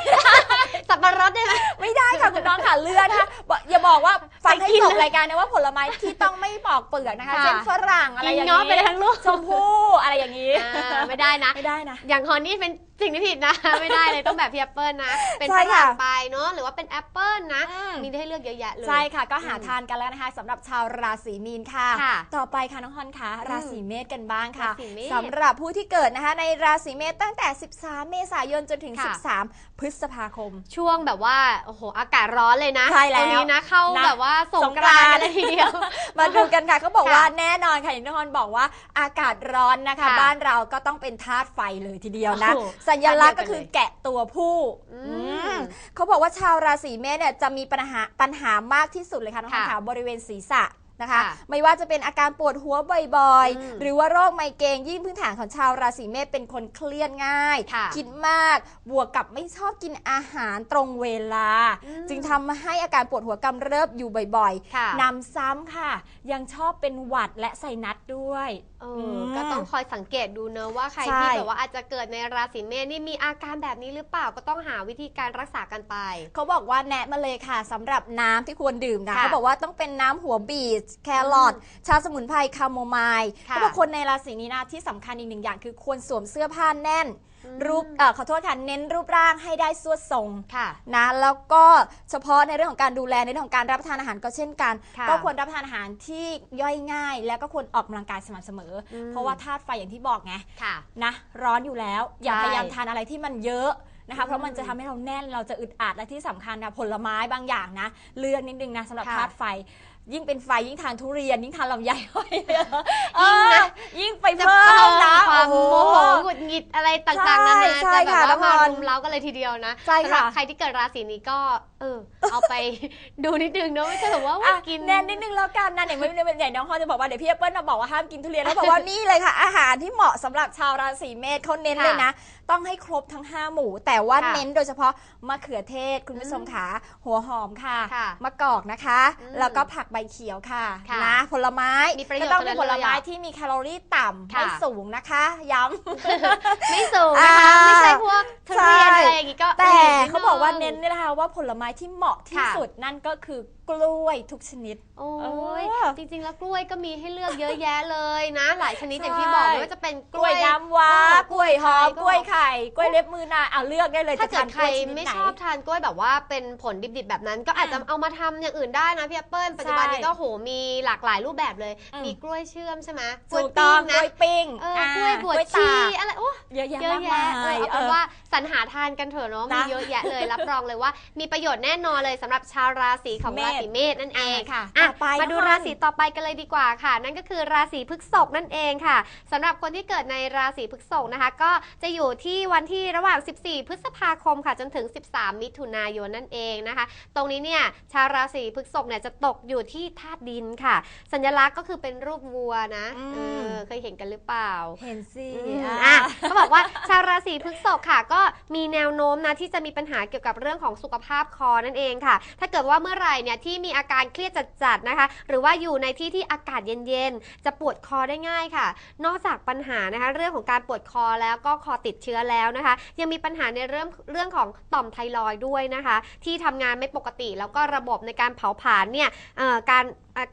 A: สับปะรดได้ไหม
B: ไม่ได้ค่ะคุณน้องค่ะเลือกนะคะบอกอย่าบอกว่าฟังให้
A: ไปกิน
B: จบรายการนะว่าผลไม้ที่ต้องไม่ปอกเปลือกนะคะ
A: ค่ะ
B: เช่นฝรั่งอะไร
A: กิน
B: อย่าง
A: เงาะไปเลยทั้งลูก
B: ชมพู่อะไรอย่างนี้
A: อ่าไม่ได้นะ
B: ไม่ได้นะ
A: อย่างฮอนนี่เป็นสิ่งที่ผิดนะ ไม่ได้เลยต้องแบบพี่แอปเปิลนะ เป็น
B: ใช่
A: ฝ
B: ค่ะ
A: รั่งไปเนาะหรือว่าเป็นแอปเปิลนะ
B: อืม
A: มีให้เลือกเยอะแยะเลย
B: ใช่ค่ะ ก็หา
A: อืม
B: ทานกันแล้วนะคะสำหรับชาวราศีมีนค่ะ
A: ค่ะ
B: ต่อไปค่ะน้องฮอนค่ะราศีเมษกันบ้างค่ะ
A: ราศีเมษ
B: สำหรับผู้ที่เกิดนะคะ ในราศีเมษตั้งแต่ 13เมษายนจนถึง
A: ค่ะ
B: 13 พฤษภาคม
A: ช่วงแบบว่าโอ้โหอากาศร้อนเลยนะ
B: ใช่แล้ว
A: ตรงนี้นะเข้า
B: นะ
A: แบบว่าสง
B: สง
A: ก
B: กรารา
A: น
B: นต์
A: ต์เลยทีเดียว
B: มาดูกันค่ะเขาบอก
A: ค่ะ
B: ว่าแน่นอนค่ะอย่างที่น้องฮอนบอกว่าอากาศร้อนนะคะ
A: ค่ะ
B: บ้านเราก็ต้องเป็นธาตุไฟเลยทีเดียวนะ
A: โอ้โห
B: สัญลักษณ์
A: ธา
B: ก็
A: ตุเดียวกัน
B: คือแกะตัวผู้
A: อืม
B: อืมเขาบอกว่าชาวราศีเมษเนี่ยจะมีปัญหาปัญหามากที่สุดเลยค่ะน้องฮอน
A: ค่ะ
B: ค่ะบริเวณศีรษะ นะคะ
A: ค่ะ
B: ไม่ว่าจะเป็นอาการปวดหัวบ่อย
A: อืม
B: ๆหรือว่าโรคไมเกรนยิ่งพื้นฐานของชาวราศีเมษเป็นคนเครียดง่าย
A: ค่ะ
B: คิดมาก บวกกับไม่ชอบกินอาหารตรงเวลา
A: อืม
B: จึงทำให้อาการปวดหัวกำเริบอยู่บ่อย
A: ค่ะ
B: ๆนำซ้ำค่ะ ยังชอบเป็นหวัดและไซนัสด้วย
A: เอ
B: อื
A: อ
B: ม
A: ก็ต้องคอยสังเกตดูเนอะว่าใคร
B: ใช่
A: ที่แบบว่าอาจจะเกิดในราศีเมษนี่มีอาการแบบนี้หรือเปล่าก็ต้องหาวิธีการรักษากันไป
B: เขาบอกว่าแนะมาเลยค่ะสำหรับน้ำที่ควรดื่มนะ
A: ค่ะ
B: เขาบอกว่าต้องเป็นน้ำหัวบีทแครอทชาสมุนไพรคาโมไมล์
A: ค่ะ
B: เขาบอกคนในราศีนี้นะที่สำคัญอีกหนึ่งอย่างคือควรสวมเสื้อผ้าแน่น
A: อืม
B: รูปเอ่อขอโทษค่ะเน้นรูปร่างให้ได้สวดทรง
A: ค่ะ
B: นะแล้วก็เฉพาะในเรื่องของการดูแลในเรื่องของการรับประทานอาหารก็เช่นกัน
A: ค่ะ
B: ก็ควรรับประทานอาหารที่ย่อยง่าย แล้วก็ควรออกกำลังกายสม่ำเสมออ
A: ม
B: เพราะว่าธาตุไฟอย่างที่บอกไง
A: ค่ะ
B: นะร้อนอยู่แล้ว อย่า
A: ใช่
B: พยายามทานอะไรที่มันเยอะนะคะ
A: อืม
B: เพราะมันจะทำให้เราแน่นเราจะอึดอัดและที่สำคัญนะผลไม้บางอย่างนะ เลือกนิดนึงนะสำหรับ
A: ค่ะ
B: ธาตุไฟ ยิ่งเป็นไฟยิ่งทานทุเรียนยิ่งทานลำไย
A: ยิ่งนะ
B: เออยิ่งไป
A: จะ
B: เพิ่
A: เพิ่
B: ม
A: ม
B: นะ
A: ความ
B: โอ้
A: โม
B: โห
A: โหหงุดหงิดอะไรต่างๆนานา
B: ใช่
A: จะ
B: ค่ะ
A: แบบว่า
B: น้องพร
A: มารุมเร้ากันเลยทีเดียวนะ
B: ใช่
A: สำหรับ
B: ค่ะ
A: ใครที่เกิดราศีนี้ก็เออ เอาไป ดูนิดนึงเนอะไม่ใช่แบบว่า
B: อะ
A: กิน
B: แน่นนิดนึงแล้วกันนะเนี่ยไม่ไม่ใหญ่น้องฮอนจะบอกว่าเดี๋ยวพี่แอปเปิ้ลมาบอกว่าห้ามกินทุเรียนแล้วบอกว่านี่เลยค่ะ อาหารที่เหมาะสำหรับชาวราศีเมษเขาเน้น
A: ค่ะ
B: เลยนะ ต้องให้ครบทั้ง 5 หมู่ แต่ว่า
A: ค่ะ
B: เน้นโดยเฉพาะมะเขือเทศคุณผู้ชมค่ะหัวหอมค่ะ
A: ค่ะ
B: มะกอกนะคะ
A: อืม
B: แล้วก็ผักใบเขียวค่ะ
A: ค่ะ
B: นะผลไม้
A: มีประโยชน์
B: ก็ต้องเป็น
A: ทั้
B: ผ
A: งนั้น
B: ลไม้
A: เลยอะ
B: ที่มีแคลอรี่ต่ำ
A: ค่ะ
B: ไม่สูงนะคะ ย้ำ
A: ไม่สูงนะคะ
B: อ่า
A: ไม่ใช่พวกทุเรียน
B: ใช่
A: อะไรอย่างงี้ก็
B: แต่
A: นิดนึง
B: เขาบอกว่าเน้นนี่นะคะว่าผลไม้ที่เหมาะที่
A: ค่ะ
B: สุดนั่นก็คือ กล้วยทุกชนิด
A: โอ้ย
B: เออ
A: จริงๆ แล้วกล้วยก็มีให้เลือกเยอะแยะเลยนะ หลายชนิด
B: ใช่
A: อย่างที่บอกไม่ว่าจะเป็นก
B: ก
A: ล้
B: ล้ววยยน้ำว้า
A: เออก
B: ล้วยหอม
A: ก
B: ก
A: ล้
B: ล้
A: วย
B: วยไข่กล้วยเล็บมือนางเอาเลือกได้เลย
A: ถ้า
B: จะ
A: เกิ
B: ทา
A: ด
B: น
A: ใค
B: ก
A: ร
B: ล้วยชนิด
A: ไม่
B: ไหน
A: ชอบทานกล้วยแบบว่าเป็นผลดิบๆแบบนั้น ก็อาจจะ
B: อะ
A: เอามาทำอย่างอื่นได้นะพี่แอปเปิ้ลปัจจุบันนี้
B: ใช่
A: ก็โหมีหลากหลายรูปแบบเลย
B: อืม
A: มีกล้วยเชื่อมใช่ไหมกล้
B: ถู
A: วย
B: กต้
A: ปิ้
B: อง
A: ง
B: ก
A: นะ
B: ล้วยปิ้ง
A: เออกล้วยบวช
B: อ่า
A: ชี
B: ตาก
A: อะไรโอ้
B: เยอะแยะ
A: เยอะ
B: มาก
A: แยะ
B: มา
A: เออย เอาเป็น
B: เออ
A: ว่าสรรหาทานกันเถอะเนาะ
B: นะ
A: มีเยอะแยะเลย รับรองเลยว่ามีประโยชน์แน่นอนเลยสำหรับชาวราศีของ
B: เมษ
A: ศีเมษนั่นเอง
B: อ่าค่ะ
A: อะ
B: ต่อไป
A: มาดู
B: น้อง
A: รา
B: พร
A: ศีต่อไปกันเลยดีกว่าค่ะ นั่นก็คือราศีพฤษภนั่นเองค่ะสำหรับคนที่เกิดในราศีพฤษภนะคะ ก็จะอยู่ที่วันที่ระหว่าง 14 พฤษภาคมค่ะ จนถึง 13 มิถุนายนนั่นเองนะคะ ตรงนี้เนี่ยชาวราศีพฤษภเนี่ยจะตกอยู่ที่ธาตุดินค่ะ สัญลักษณ์ก็คือเป็นรูปวัวนะ
B: อืม
A: เออเคยเห็นกันหรือเปล่า
B: เห็นสิ
A: อืม
B: อะ
A: อะเขาบอกว่าชาวราศีพฤษภค่ะ ก็มีแนวโน้มนะที่จะมีปัญหาเกี่ยวกับเรื่องของสุขภาพคอนั่นเองค่ะ ถ้าเกิดว่าเมื่อไหร่เนี่ยที่มีอาการเครียดจัดๆนะคะ หรือว่าอยู่ในที่ที่อากาศเย็นๆ จะปวดคอได้ง่ายค่ะ นอกจากปัญหานะคะเรื่องของการปวดคอแล้วก็คอติดเชื้อแล้วนะคะ ยังมีปัญหาในเรื่องเรื่องของต่อมไทรอยด์ด้วยนะคะ ที่ทำงานไม่ปกติแล้วก็ระบบในการเผาผลาญเนี่ยการ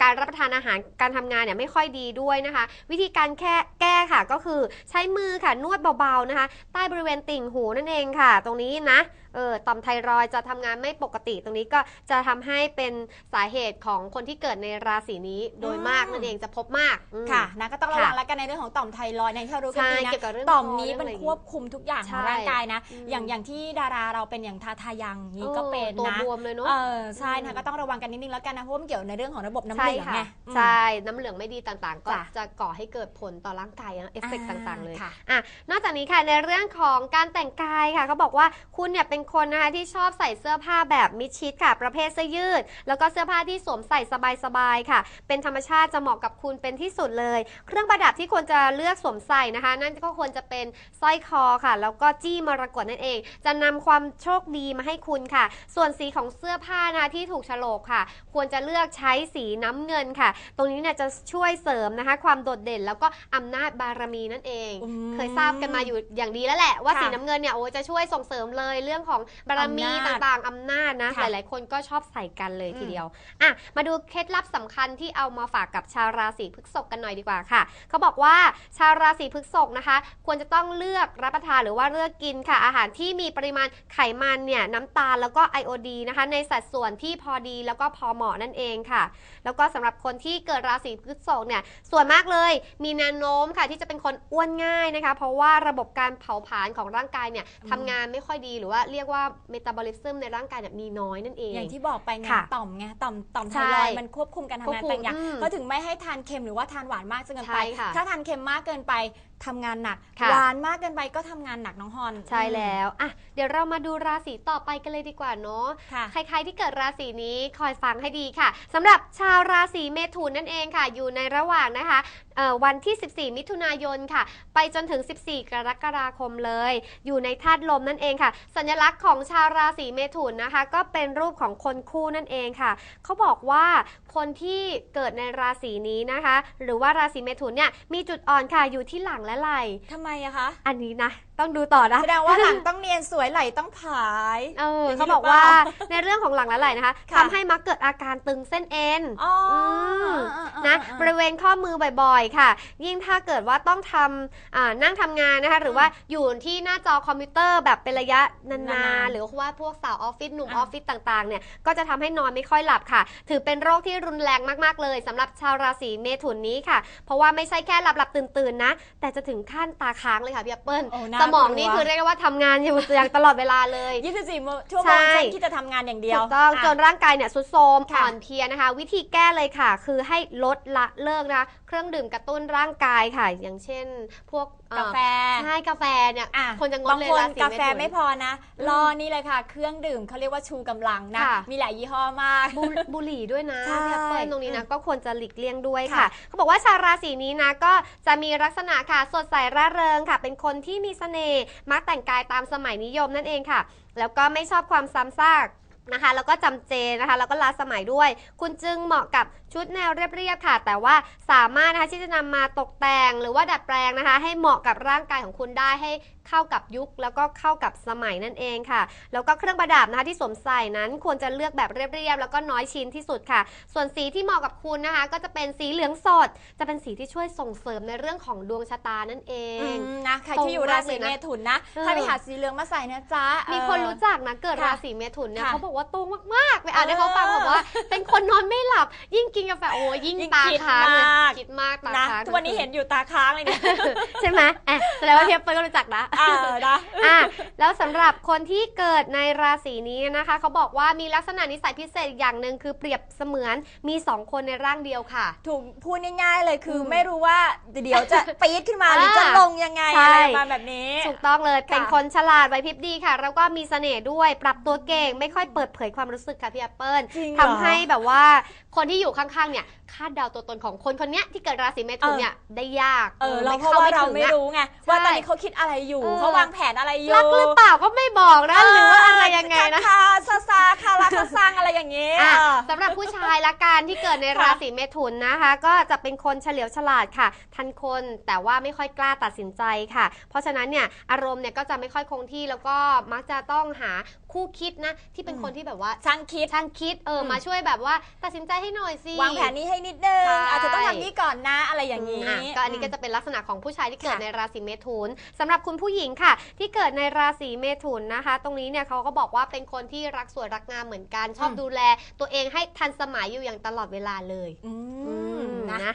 A: การรับประทานอาหารการทำงานเนี่ยไม่ค่อยดีด้วยนะคะ วิธีการแค่แก้ค่ะก็คือใช้มือค่ะนวดเบาๆนะคะ ใต้บริเวณติ่งหูนั่นเองค่ะ ตรงนี้นะเออต่อมไทรอยด์จะทำงานไม่ปกติ ตรงนี้ก็จะทำให้เป็นสาเหตุของคนที่เกิดในราศีนี้โดยมาก
B: อืม
A: นั่นเองจะพบมากอืม
B: ค่ะนะก็ต้องระวัง
A: ค่ะ
B: แล้วกันในเรื่องของต่อมไทรอยด์ในที่เรารู้กัน
A: ใช่
B: ดีนะ
A: เกี่ยวกับเรื่อง
B: ต่อม
A: คอ
B: นี้
A: เรื่อง
B: มัน
A: อะไรอย่าง
B: ควบคุมทุกอย่างของ
A: ใช่
B: ร่างกายนะ
A: อืม
B: อย่างอย่างที่ดาราเราเป็นอย่างทาทายังนี่ก็
A: ออ
B: เป็น
A: ตัว
B: นะ
A: บวมเลยเนาะ
B: เออใช่
A: อื
B: นะ
A: ม
B: ก็ต้องระวังกันนิดนึงแล้วกันนะเพราะว่ามันเกี่ยวในเรื่องของระบบน้ำ
A: ใช่
B: เหลือง
A: ค่ะ
B: ไงอืม
A: ใช่ น้ำเหลืองไม่ดีต่างๆ ก็
B: จ้ะ
A: จะก่อให้เกิดผลต่อร่างกายนะเอฟเฟกต์ต่างๆเลย
B: ค่ะ
A: อะนอกจากนี้ค่ะในเรื่องของการแต่งกายค่ะเขาบอกว่าคุณเนี่ยเป็นคนนะคะที่ชอบใส่เสื้อผ้าแบบมิดชิดค่ะ ประเภทเสื้อยืด แล้วก็เสื้อผ้าที่สวมใส่สบายๆค่ะ เป็นธรรมชาติจะเหมาะกับคุณเป็นที่สุดเลย เครื่องประดับที่ควรจะเลือกสวมใส่นะคะ นั่นก็ควรจะเป็นสร้อยคอค่ะ แล้วก็จี้มรกตนั่นเอง จะนำความโชคดีมาให้คุณค่ะ ส่วนสีของเสื้อผ้านะคะที่ถูกโฉลกค่ะ ควรจะเลือกใช้สีน้ำเงินค่ะ ตรงนี้เนี่ยจะช่วยเสริมนะคะ ความโดดเด่นแล้วก็อำนาจบารมีนั่นเอง
B: อืม
A: เคยทราบกันมาอยู่อย่างดีแล้วแหละ ว่า
B: ค่ะ
A: สีน้ำเงินเนี่ยโอ้จะช่วยส่งเสริมเลยเรื่องของบารมี
B: อำนาจ
A: ต่างๆอำนาจนะห
B: ค่ะ
A: ลายๆคนก็ชอบใส่กันเลย
B: อืม
A: ทีเดียวอะมาดูเคล็ดลับสำคัญที่เอามาฝากกับชาวราศีพฤษภกันหน่อยดีกว่าค่ะ เขาบอกว่าชาวราศีพฤษภนะคะ ควรจะต้องเลือกรับประทานหรือว่าเลือกกินค่ะ อาหารที่มีปริมาณไขมันเนี่ยน้ำตาลแล้วก็ไอโอดีนะคะ ในสัดส่วนที่พอดีแล้วก็พอเหมาะนั่นเองค่ะ แล้วก็สำหรับคนที่เกิดราศีพฤษภเนี่ยส่วนมากเลย มีแนวโน้มค่ะที่จะเป็นคนอ้วนง่ายนะคะ เพราะว่าระบบการเผาผลาญของร่างกายเนี่ย
B: อืม
A: ทำงานไม่ค่อยดีหรือว่าเรียกว่าเมตาบอลิซึมในร่างกายเนี่ยมีน้อยนั่นเอง
B: อย่างที่บอกไปไง
A: ค่ะ
B: ต่อมไงต่อมต่อมไท
A: ใช่
B: รอยด์มันควบคุมการทำงาน
A: ควบคุม
B: แต่างอย่าง
A: อืม
B: เขาถึงไม่ให้ทานเค็มหรือว่าทานหวานมากจนเกินไป
A: ใช่ค่ะ
B: ถ้าทานเค็มมากเกินไปทำงานหนัก
A: ค่ะ
B: หวานมากเกินไปก็ทำงานหนักน้องฮอน
A: ใช่แล้วอะเดี๋ยวเรามาดูราศีต่อไปกันเลยดีกว่าเนาะ
B: ค่ะ
A: ใครๆที่เกิดราศีนี้คอยฟังให้ดีค่ะสำหรับชาวราศีเมถุนนั่นเองค่ะ อยู่ในระหว่างนะคะเอ่อ วันที่ 14 มิถุนายนค่ะ ไปจนถึง 14 กรกฎาคมเลย อยู่ในธาตุลมนั่นเองค่ะ สัญลักษณ์ของชาวราศีเมถุนนะคะ ก็เป็นรูปของคนคู่นั่นเองค่ะ เขาบอกว่าคนที่เกิดในราศีนี้นะคะ หรือว่าราศีเมถุนเนี่ยมีจุดอ่อนค่ะอยู่ที่หลังและไหล่
B: ทำไมอะคะ
A: อันนี้นะต้องดูต่อนะ
B: แสดงว่าหลังต้องเนียนสวยไหลต้องผาย
A: เออ
B: อย่างนี้
A: เขาบอกว่า
B: หรือเปล่า
A: ในเรื่องของหลังและไหล่นะคะ
B: ค่ะ
A: ทำให้มักเกิดอาการตึงเส้นเอ็น
B: อ๋ออ
A: ม
B: อ่าๆๆ
A: นะ
B: ๆ
A: บริเวณข้อมือบ่อยๆ ค่ะ ยิ่งถ้าเกิดว่าต้องทำอ่านั่งทำงานนะคะ หรือว่าอยู่ที่หน้าจอคอมพิวเตอร์แบบเป็นระยะนานา
B: น
A: ๆ
B: ๆ
A: หรือว่าพวกสาวออฟฟิศหนุ่มอ
B: อะ
A: อฟฟิศต่างๆ เนี่ย ก็จะทำให้นอนไม่ค่อยหลับค่ะ ถือเป็นโรคที่รุนแรงมากๆ เลยสำหรับชาวราศีเมถุนนี้ค่ะ เพราะว่าไม่ใช่แค่หลับหลับๆตื่นๆนะ แต่จะถึงขั้นตาค้างเลยค่ะพี่แอปเปิ้ล
B: โอ้น่า
A: สมอง
B: กลัว
A: นี่คือเรียกได้ว่าทำงานอยู่อย่างตลอดเวลาเลย
B: 24ชั่วโม
A: ใช่
B: งฉันที่จะทำงานอย่างเดียว
A: ถูกต้องะ จนร่างกายเนี่ยสุดโทรม
B: ค่ะ
A: อ่อนเพลียนะคะ วิธีแก้เลยค่ะ คือให้ลดละเลิกนะคะเครื่องดื่มกระตุ้นร่างกายค่ะ อย่างเช่น พวกเอ่อกา
B: แฟ
A: ใช่กาแฟเนี่ย
B: อะ
A: คนจะงด
B: บาง
A: เลย
B: คน
A: ราศี
B: กาแฟ
A: เถุน
B: ไม่พอนะ
A: อืม
B: รอนี่เลยค่ะ เครื่องดื่มเขาเรียกว่าชูกำลังนะ
A: ค่ะ
B: มีหลายยี่ห้อมาก
A: บุบุหรี่ด้วยนะ
B: ใช่
A: พี่แอปเปิลตรงนี้นะก็ควรจะหลีกเลี่ยงด้วย
B: ค่ะ
A: ค่ะ เขาบอกว่าชาวราศีนี้นะก็จะมีลักษณะค่ะสดใสร่าเริงค่ะ เป็นคนที่มีเสน่ห์มักแต่งกายตามสมัยนิยมนั่นเองค่ะ แล้วก็ไม่ชอบความซ้ำซาก นะคะ แล้วก็จำเจนะคะแล้วก็ล้าสมัยด้วย คุณจึงเหมาะกับชุดแนวเรียบๆค่ะ แต่ว่าสามารถนะคะที่จะนำมาตกแต่งหรือว่าดัดแปลงนะคะ ให้เหมาะกับร่างกายของคุณได้ให้ เข้ากับยุคแล้วก็เข้ากับสมัยนั่นเองค่ะ แล้วก็เครื่องประดับนะคะที่สวมใส่นั้นควรจะเลือกแบบเรียบๆแล้วก็น้อยชิ้นที่สุดค่ะ ส่วนสีที่เหมาะกับคุณนะคะ ก็จะเป็นสีเหลืองสด จะเป็นสีที่ช่วยส่งเสริมในเรื่องของดวงชะตานั่นเอง
B: อืมนะใคร
A: ตรง
B: ที่อยู่ราศี
A: มากเลยนะ
B: เมถุนนะ
A: เออ
B: ถ้าไปหาสีเหลืองมาใส่นะจ๊ะ
A: มี
B: เออ
A: คนรู้จักนะเกิด
B: ค่ะ
A: ราศีเมถุนเนี่ย
B: ค่ะ
A: เขาบอกว่าตรงมากๆไปอ่าน
B: เออ
A: ให้เขาฟังบอกว่า เป็นคนนอนไม่หลับ ยิ่งกินกาแฟโอ้ยยิ่ง
B: ยิ่ง
A: ตา
B: คิด
A: ค้างเลย
B: มาก
A: คิดมากตา
B: นะ
A: ค้าง
B: ทุกวันนี้เห็นอยู่ตาค้างเลยเนี่ย
A: ใช่ไหมแอบแสดงว่าเทียบเปิ้ลก็รู้จักนะ
B: อ่านะ
A: อะแล้วสำหรับคนที่เกิดในราศีนี้นะคะ เขาบอกว่ามีลักษณะนิสัยพิเศษอีกอย่างหนึ่งคือเปรียบเสมือนมีสองคนในร่างเดียวค่ะ
B: ถูกพูดง่ายๆเลยคืออ
A: ม
B: ไม่รู้ว่าเดี๋ยวจะปี๊ดขึ้นมาหรือจะ
A: อ่า
B: ลงยังไง
A: ใช่
B: อะไรประมาณแบบนี้
A: ถูกต้องเลย
B: ค่ะ
A: เป็นคนฉลาดไหวพริบดีค่ะ แล้วก็มีเสน่ห์ด้วย ปรับตัวเก่ง ไม่ค่อยเปิดเผยความรู้สึกค่ะพี่แอปเปิล
B: จริงเหรอ
A: ทำให้แบบว่าคนที่อยู่ข้างๆ เนี่ย คาดเดาตัวตนของคนคนเนี้ยที่เกิดราศีเมถุนเนี่ยได้ยาก
B: เออเรา
A: ไม่
B: เพราะว่าเรา
A: ถึง
B: ไม่
A: อะ
B: รู้ไงว่า
A: ใช่
B: ตอนนี้เขาคิดอะไรอยู่
A: เออ
B: เขาวางแผนอะไรอยู่
A: รักหรือเปล่าก็ไม่บอกนะหรือว่าอะไรยังไงนะ
B: คาซาซาคาราคาซังอะไรอย่างนี้
A: อะ
B: เออ
A: สำหรับผู้ชายละกันที่เกิดใน
B: ค่ะ
A: ราศีเมถุนนะคะ ก็จะเป็นคนเฉลียวฉลาดค่ะ ทันคนแต่ว่าไม่ค่อยกล้าตัดสินใจค่ะ เพราะฉะนั้นเนี่ยอารมณ์เนี่ยก็จะไม่ค่อยคงที่แล้วก็มักจะต้องหา คู่คิดนะ ที่เป็นคนที่แบบว่า
B: ช่างคิด
A: ช่างคิดเอออ
B: ม
A: มาช่วยแบบว่าตัดสินใจให้หน่อยสิ
B: วางแผนนี้ให้นิดนึง
A: ใช่
B: อาจจะต้องทำนี้ก่อนนะอะไรอย่างนี้
A: อะก็อันนี้ก็จะเป็นลักษณะของผู้ชายที่เกิด
B: ค่ะ
A: ในราศีเมถุนสำหรับคุณผู้หญิงค่ะ ที่เกิดในราศีเมถุนนะคะ ตรงนี้เนี่ยเขาก็บอกว่าเป็นคนที่รักสวยรักงามเหมือนกันชอบ
B: อืม
A: ดูแล ตัวเองให้ทันสมัยอยู่อย่างตลอดเวลาเลย
B: อื
A: อื
B: ม
A: ม
B: นะ
A: นะ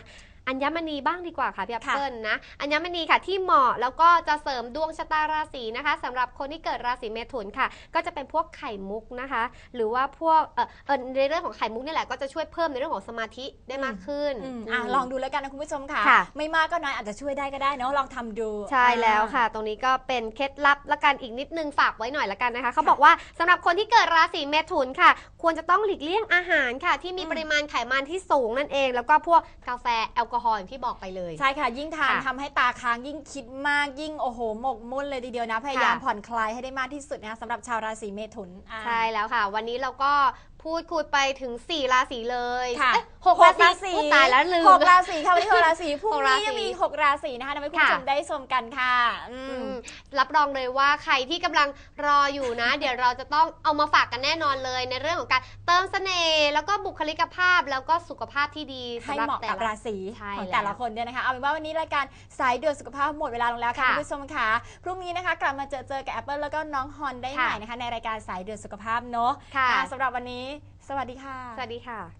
A: อัญมณีบ้างดีกว่าค่ะพี่แอป
B: ค่ะ
A: เปิลนะอัญมณีค่ะที่เหมาะแล้วก็จะเสริมดวงชะตาราศีนะคะสำหรับคนที่เกิดราศีเมถุนค่ะ ก็จะเป็นพวกไข่มุกนะคะ หรือว่าพวกเออเออในเรื่องของไข่มุกนี่แหละก็จะช่วยเพิ่มในเรื่องของสมาธิได้มากขึ้น
B: อืมอะ
A: ม
B: ลองดูแล้วกันนะคุณผู้ชมค่ะ
A: ค่ะ
B: ไม่มากก็น้อยอาจจะช่วยได้ก็ได้เนาะลองทำดู
A: ใช่แล้ว
B: อ่า
A: ค่ะ ตรงนี้ก็เป็นเคล็ดลับละกันอีกนิดนึงฝากไว้หน่อยละกันนะคะเขาบอกว่าสำหรับคนที่เกิดราศีเมถุนค่ะ ควรจะต้องหลีกเลี่ยงอาหารค่ะ ที่มี
B: อืม
A: ปริมาณไขมันที่สูงนั่นเอง แล้วก็พวกกาแฟแอลกอฮอล์อย่างที่บอกไปเลย
B: ใช่ค่ะ ยิ่งทาน
A: ค่ะ
B: ทำให้ตาค้างยิ่งคิดมากยิ่งโอ้โหหมกมุ่นเลยทีเดียวนะ พยายาม
A: ค่ะ
B: ผ่อนคลายให้ได้มากที่สุดนะคะสำหรับชาวราศีเมถุนอ่า
A: ใช่แล้วค่ะ วันนี้เราก็ พูดคุยไปถึง 4 ราศีเลย
B: ค่ะ
A: เอ้ยหกราศีอุ๊ยตายแล้วลืม
B: หกราศีค่ะวันนี้หกราศีพรุ่ง
A: หกรา
B: นี้
A: ศี
B: ยังมีหกราศีนะคะทำให้คุณผู้ชม
A: ค่ะ
B: ได้ชมกันค่ะอื
A: อื
B: ม
A: มรับรองเลยว่าใครที่กำลังรออยู่นะ เดี๋ยวเราจะต้องเอามาฝากกันแน่นอนเลย ในเรื่องของการเติมเสน่ห์แล้วก็บุคลิกภาพแล้วก็สุขภาพที่ดี
B: ให้
A: สำหรับ
B: เหมาะ
A: แต่
B: กับ
A: ละ
B: ราศี
A: ใช่
B: ของ
A: แล้ว
B: แต่ละคนด้วยนะคะ เอาเป็นว่าวันนี้รายการสายด่วนสุขภาพหมดเวลาลงแล้วค่ะ
A: ค่ะ
B: คุณผู้ชมค่ะ พรุ่งนี้นะคะกลับมาเจอเจอกับ Apple แล้วก็น้องฮอนได้ให
A: ค่ะ
B: ม่นะคะในรายการสายด่วนสุขภาพเนาะ
A: ค่ะ
B: อะสำหรับวันนี้ส วัสดีค่ะ
A: สวัสดีค่ะ